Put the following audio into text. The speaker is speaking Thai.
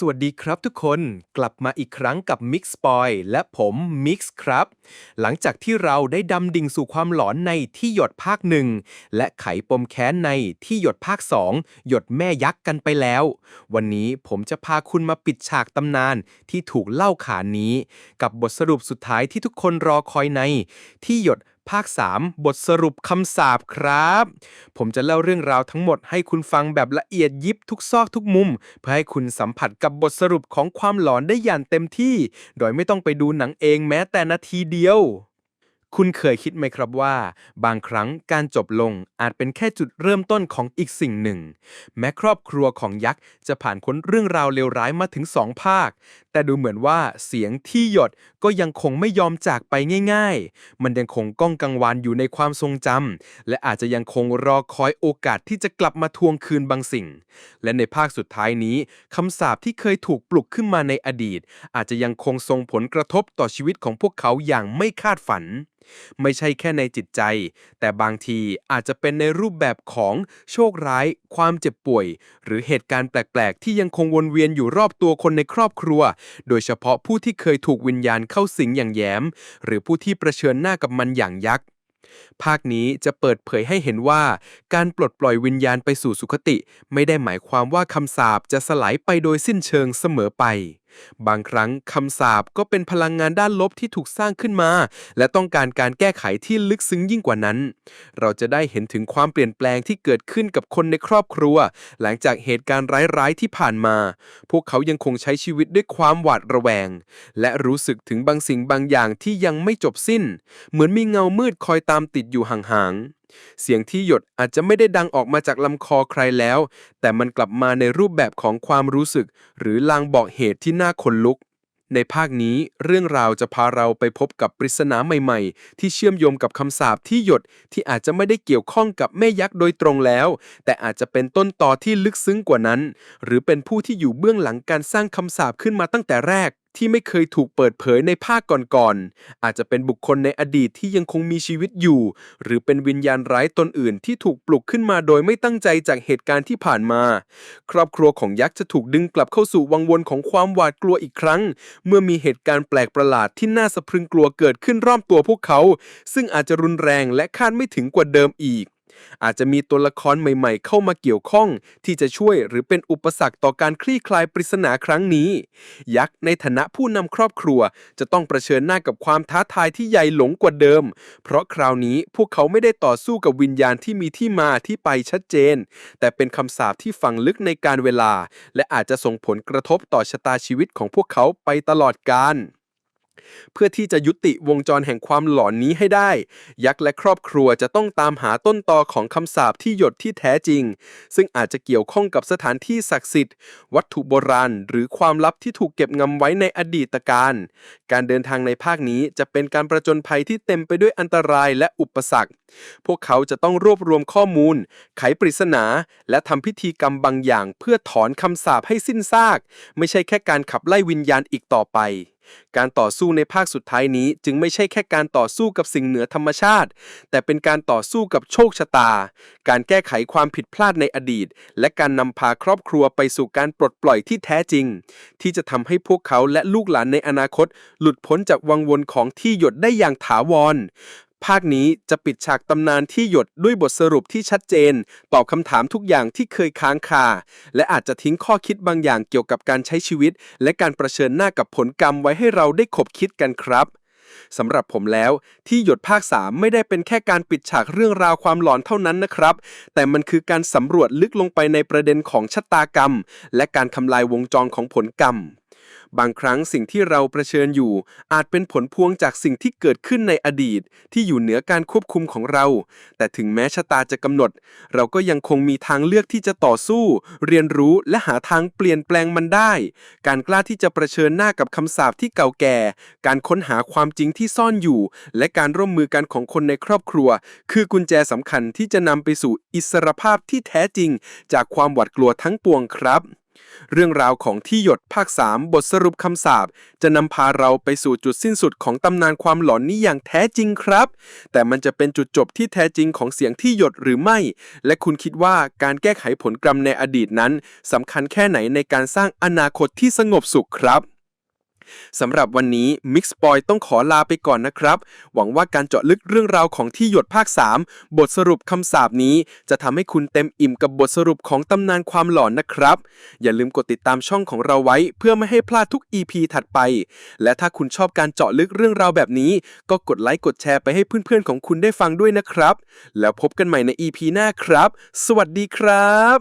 สวัสดีครับทุกคนกลับมาอีกครั้งกับ Mix Boy และผม Mix ครับ หลังจากที่เราได้ดำดิ่งสู่ความหลอนในที่หยดภาคหนึ่งและไขปมแค้นในที่หยดภาคสองหยดแม่ยักษ์กันไปแล้ว วันนี้ผมจะพาคุณมาปิดฉากตำนานที่ถูกเล่าขานนี้ กับบทสรุปสุดท้ายที่ทุกคนรอคอยในที่หยด ภาค 3 บทสรุปคำสาบครับ ผมจะเล่าเรื่องราวทั้งหมดให้คุณฟังแบบละเอียดยิบทุกซอกทุกมุม เพื่อให้คุณสัมผัสกับบทสรุปของความหลอนได้อย่างเต็มที่ โดยไม่ต้องไปดูหนังเองแม้แต่นาทีเดียว คุณเคยคิดไหมครับว่า บางครั้งการจบลงอาจเป็นแค่จุดเริ่มต้นของอีกสิ่งหนึ่ง แม้ครอบครัวของยักษ์จะผ่านพ้นเรื่องราวเลวร้ายมาถึงสองภาค แต่ดูเหมือนว่าเสียงที่หยดก็ยังคงไม่ยอมจากไปง่าย ๆ มันยังคงก้องกังวานอยู่ในความทรงจำและอาจจะยังคงรอคอยโอกาสที่จะกลับมาทวงคืนบางสิ่ง และในภาคสุดท้ายนี้คำสาปที่เคยถูกปลุกขึ้นมาในอดีต อาจจะยังคงส่งผลกระทบต่อชีวิตของพวกเขาอย่างไม่คาดฝันไม่ใช่แค่ในจิตใจ แต่บางทีอาจจะเป็นในรูปแบบของโชคร้าย ความเจ็บป่วย หรือเหตุการณ์แปลก ๆ ที่ยังคงวนเวียนอยู่รอบตัวคนในครอบครัว โดยเฉพาะผู้ที่เคยถูกวิญญาณเข้าสิงอย่างแย้ม หรือผู้ที่เผชิญหน้ากับมันอย่างยักษ์ภาคนี้จะเปิดเผยให้เห็นว่า การปลดปล่อยวิญญาณไปสู่สุคติ ไม่ได้หมายความว่าคำสาปจะสลายไปโดยสิ้นเชิงเสมอไป บางครั้งคำสาปก็เป็นพลังงานด้านลบที่ถูกสร้างขึ้นมา และต้องการการแก้ไขที่ลึกซึ้งยิ่งกว่านั้น เราจะได้เห็นถึงความเปลี่ยนแปลงที่เกิดขึ้นกับคนในครอบครัว หลังจากเหตุการณ์ร้ายๆที่ผ่านมา พวกเขายังคงใช้ชีวิตด้วยความหวาดระแวง และรู้สึกถึงบางสิ่งบางอย่างที่ยังไม่จบสิ้น เหมือนมีเงามืดคอยตามติดอยู่ห่างๆ เสียงที่หยดอาจจะไม่ได้ดังออกมาจากลำคอใครแล้ว แต่มันกลับมาในรูปแบบของความรู้สึก หรือลางบอกเหตุที่น่าขนลุก ในภาคนี้เรื่องราวจะพาเราไปพบกับปริศนาใหม่ๆ ที่เชื่อมโยงกับคำสาปที่หยดที่อาจจะไม่ได้เกี่ยวข้องกับแม่ยักษ์โดยตรงแล้ว แต่อาจจะเป็นต้นต่อที่ลึกซึ้งกว่านั้น หรือเป็นผู้ที่อยู่เบื้องหลังการสร้างคำสาปขึ้นมาตั้งแต่แรก ที่ไม่เคยถูกเปิดเผยในภาคก่อนๆ อาจจะเป็นบุคคลในอดีตที่ยังคงมีชีวิตอยู่ หรือเป็นวิญญาณร้ายตนอื่นที่ถูกปลุกขึ้นมาโดยไม่ตั้งใจจากเหตุการณ์ที่ผ่านมา ครอบครัวของยักษ์จะถูกดึงกลับเข้าสู่วังวนของความหวาดกลัวอีกครั้ง เมื่อมีเหตุการณ์แปลกประหลาดที่น่าสะพรึงกลัวเกิดขึ้นรอบตัวพวกเขา ซึ่งอาจจะรุนแรงและคาดไม่ถึงกว่าเดิมอีก อาจจะมีตัวละครใหม่ๆ เข้ามาเกี่ยวข้อง ที่จะช่วยหรือเป็นอุปสรรคต่อการคลี่คลายปริศนาครั้งนี้ ยักษ์ในฐานะผู้นำครอบครัว จะต้องเผชิญหน้ากับความท้าทายที่ใหญ่หลงกว่าเดิม เพราะคราวนี้พวกเขาไม่ได้ต่อสู้กับวิญญาณที่มีที่มาที่ไปชัดเจน แต่เป็นคำสาปที่ฝังลึกในการเวลา และอาจจะส่งผลกระทบต่อชะตาชีวิตของพวกเขาไปตลอดกาล เพื่อที่จะยุติวงจรแห่งความหลอนนี้ให้ได้ ยักษ์และครอบครัวจะต้องตามหาต้นตอของคำสาปที่หยดที่แท้จริง ซึ่งอาจจะเกี่ยวข้องกับสถานที่ศักดิ์สิทธิ์ วัตถุโบราณ หรือความลับที่ถูกเก็บงำไว้ในอดีตการ การเดินทางในภาคนี้จะเป็นการประจนภัยที่เต็มไปด้วยอันตรายและอุปสรรค พวกเขาจะต้องรวบรวมข้อมูล ไขปริศนา และทำพิธีกรรมบางอย่าง เพื่อถอนคำสาปให้สิ้นซาก ไม่ใช่แค่การขับไล่วิญญาณอีกต่อไป การต่อสู้ในภาคสุดท้ายนี้จึงไม่ใช่แค่การต่อสู้กับสิ่งเหนือธรรมชาติ แต่เป็นการต่อสู้กับโชคชะตา การแก้ไขความผิดพลาดในอดีต และการนำพาครอบครัวไปสู่การปลดปล่อยที่แท้จริง ที่จะทำให้พวกเขาและลูกหลานในอนาคต หลุดพ้นจากวังวนของที่หยดได้อย่างถาวร ภาคนี้จะปิดฉากตำนานที่หยดด้วยบทสรุปที่ชัดเจน ตอบคำถามทุกอย่างที่เคยค้างคา และอาจจะทิ้งข้อคิดบางอย่างเกี่ยวกับการใช้ชีวิต และการประชิญหน้ากับผลกรรมไว้ให้เราได้ขบคิดกันครับสำหรับผมแล้วที่หยดภาค 3 ไม่ได้เป็นแค่การปิดฉากเรื่องราวความหลอนเท่านั้นนะครับ แต่มันคือการสำรวจลึกลงไปในประเด็นของชะตากรรม และการทำลายวงจรของผลกรรม บางครั้งสิ่งที่เราเผชิญอยู่ อาจเป็นผลพวงจากสิ่งที่เกิดขึ้นในอดีต ที่อยู่เหนือการควบคุมของเรา แต่ถึงแม้ชะตาจะกำหนด เราก็ยังคงมีทางเลือกที่จะต่อสู้ เรียนรู้และหาทางเปลี่ยนแปลงมันได้ การกล้าที่จะเผชิญหน้ากับคำสาปที่เก่าแก่ การค้นหาความจริงที่ซ่อนอยู่ และการร่วมมือกันของคนในครอบครัว คือกุญแจสำคัญที่จะนำไปสู่อิสรภาพที่แท้จริง จากความหวาดกลัวทั้งปวงครับ เรื่องราวของที่หยดภาค 3 บทสรุปคำสาปจะนำพาเราไปสู่จุดสิ้นสุดของตำนานความหลอนนี้อย่างแท้จริงครับ แต่มันจะเป็นจุดจบที่แท้จริงของเสียงที่หยดหรือไม่ และคุณคิดว่าการแก้ไขผลกรรมในอดีตนั้นสำคัญแค่ไหนในการสร้างอนาคตที่สงบสุขครับ สำหรับวันนี้ Mix Boy ต้องขอลาไปก่อนนะครับ หวังว่าการเจาะลึกเรื่องราวของที่หยดภาค 3 บทสรุปคำสาปนี้ จะทำให้คุณเต็มอิ่มกับบทสรุปของตำนานความหลอนนะครับ อย่าลืมกดติดตามช่องของเราไว้เพื่อไม่ให้พลาดทุก EP ถัดไป และถ้าคุณชอบการเจาะลึกเรื่องราวแบบนี้ ก็กดไลค์กดแชร์ไปให้เพื่อนๆของคุณได้ฟังด้วยนะครับ แล้วพบกันใหม่ใน EP หน้าครับ สวัสดีครับ